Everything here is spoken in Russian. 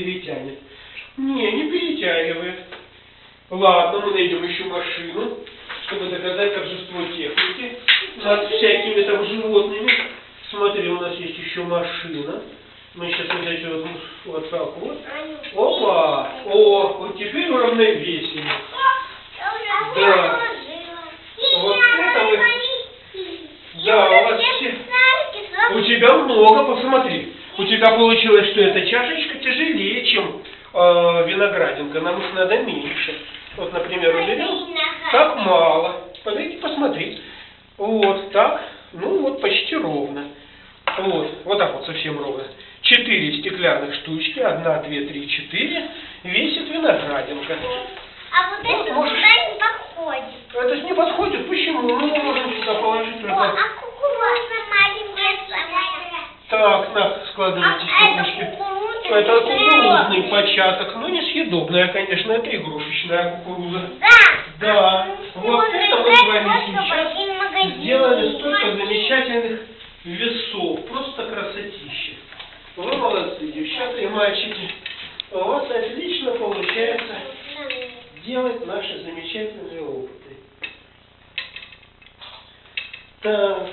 перетянет. Не, не перетягивает. Ладно, мы найдем еще машину, чтобы доказать торжество техники над всякими там животными. Смотри, у нас есть еще машина. Мы сейчас вот эти вот, вот так вот. Опа! О, вот теперь уравновесили. Да. Вот это вот. Да, у вас все... У тебя много, посмотри. У тебя получилось, что эта чашечка тяжелее, чем э, виноградинка. Нам уж надо меньше. Вот, например, уберем. Так мало. Подойди, посмотри. Вот так. Ну, вот почти ровно. Вот, вот так вот совсем ровно. Четыре стеклянных штучки. Одна, две, три, четыре. Весит виноградинка. А вот Вот, это туда не подходит. Это не подходит. Почему? Мы не можем сюда положить О, только... а кукуруза маленькая самая. Так, на, складывайте А стеклышки. кукуруза. Это кукурузный початок, но несъедобная, конечно, это игрушечная кукуруза. Да. Да, вот это мы с вами сейчас сделали столько замечательных весов, просто красотища. Вы молодцы, девчата и мальчики. У вас отлично получается делать наши замечательные опыты. Так,